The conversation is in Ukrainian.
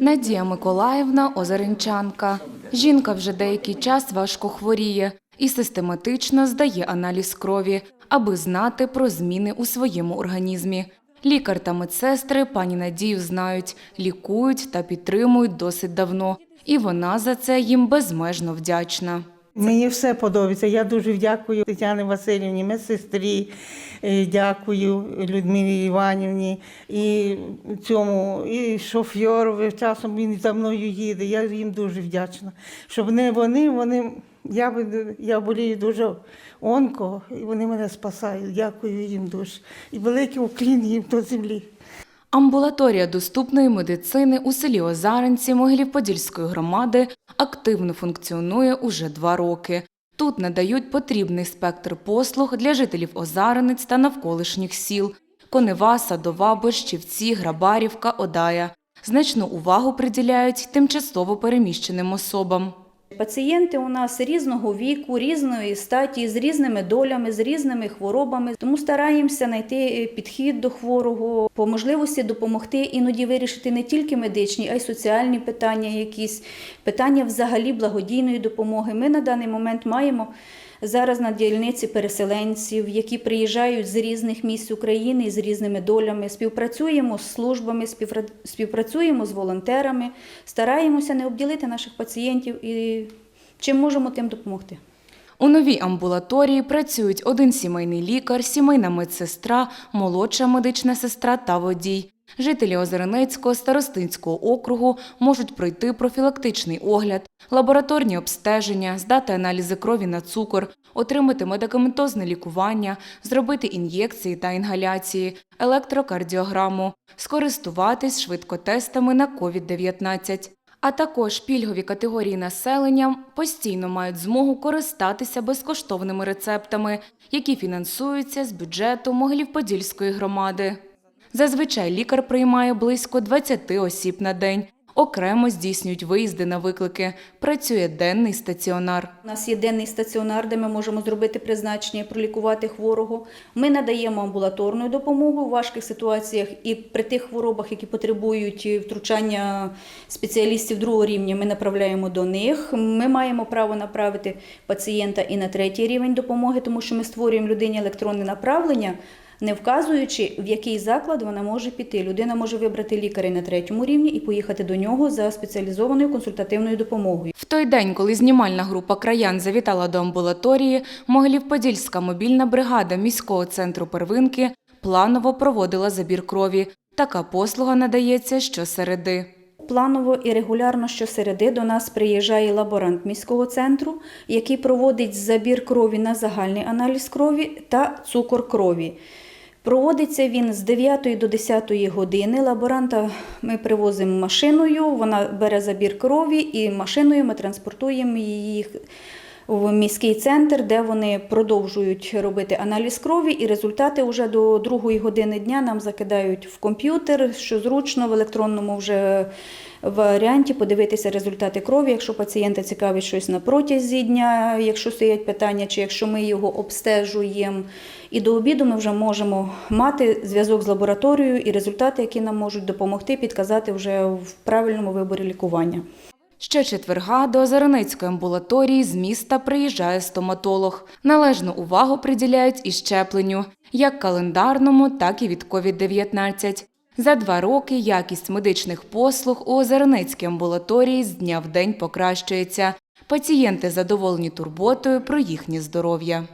Надія Миколаївна озеренчанка. Жінка вже деякий час важко хворіє і систематично здає аналіз крові, аби знати про зміни у своєму організмі. Лікар та медсестри пані Надію знають, лікують та підтримують досить давно, і вона за це їм безмежно вдячна. Мені все подобається. Я дуже дякую Тетяні Васильівні, медсестрі, е, дякую Людмилі Іванівні і цьому, і шофьорові. Часом він за мною їде. Я їм дуже вдячна. Щоб не вони, вони. Я, я болію дуже онко, і вони мене спасають. Дякую їм дуже. І великий уклін їм до землі. Амбулаторія доступної медицини у селі Озаренці Могилів-Подільської громади активно функціонує уже два роки. Тут надають потрібний спектр послуг для жителів Озаренець та навколишніх сіл – Конева, Садова, Борщівці, Грабарівка, Одая. Значну увагу приділяють тимчасово переміщеним особам. Пацієнти у нас різного віку, різної статі, з різними долями, з різними хворобами. Тому стараємося знайти е, підхід до хворого, по можливості допомогти іноді вирішити не тільки медичні, а й соціальні питання, якісь питання взагалі благодійної допомоги. Ми на даний момент маємо. Зараз на дільниці переселенців, які приїжджають з різних місць України з різними долями. Співпрацюємо з службами, співпра- співпрацюємо з волонтерами, стараємося не обділити наших пацієнтів і чим можемо, тим допомогти. У новій амбулаторії працюють один сімейний лікар, сімейна медсестра, молодша медична сестра та водій. Жителі Озеренецького старостинського округу можуть пройти профілактичний огляд, лабораторні обстеження, здати аналізи крові на цукор, отримати медикаментозне лікування, зробити ін'єкції та інгаляції, електрокардіограму, скористуватись швидкотестами на COVID-19. А також пільгові категорії населення постійно мають змогу користатися безкоштовними рецептами, які фінансуються з бюджету Могилів-Подільської громади. Зазвичай лікар приймає близько 20 осіб на день. Окремо здійснюють виїзди на виклики. Працює денний стаціонар. У нас є денний стаціонар, де ми можемо зробити призначення, пролікувати хворого. Ми надаємо амбулаторну допомогу у важких ситуаціях і при тих хворобах, які потребують втручання спеціалістів другого рівня, ми направляємо до них. Ми маємо право направити пацієнта і на третій рівень допомоги, тому що ми створюємо людині електронне направлення. Не вказуючи, в який заклад вона може піти. Людина може вибрати лікаря на третьому рівні і поїхати до нього за спеціалізованою консультативною допомогою. В той день, коли знімальна група краян завітала до амбулаторії, Могилів-Подільська мобільна бригада міського центру первинки планово проводила забір крові. Така послуга надається щосереди. Планово і регулярно щосереди до нас приїжджає лаборант міського центру, який проводить забір крові на загальний аналіз крові та цукор крові. Проводиться він з 9 до 10 години. Лаборанта ми привозимо машиною, вона бере забір крові і машиною ми транспортуємо їх в міський центр, де вони продовжують робити аналіз крові, і результати вже до другої години дня нам закидають в комп'ютер, що зручно в електронному вже варіанті подивитися результати крові, якщо пацієнта цікавить щось на протязі дня, якщо стоять питання, чи якщо ми його обстежуємо. І до обіду ми вже можемо мати зв'язок з лабораторією і результати, які нам можуть допомогти підказати вже в правильному виборі лікування. Щочетверга до Озерницької амбулаторії з міста приїжджає стоматолог. Належну увагу приділяють і щепленню, як календарному, так і від COVID-19. За два роки якість медичних послуг у Озерницькій амбулаторії з дня в день покращується. Пацієнти задоволені турботою про їхнє здоров'я.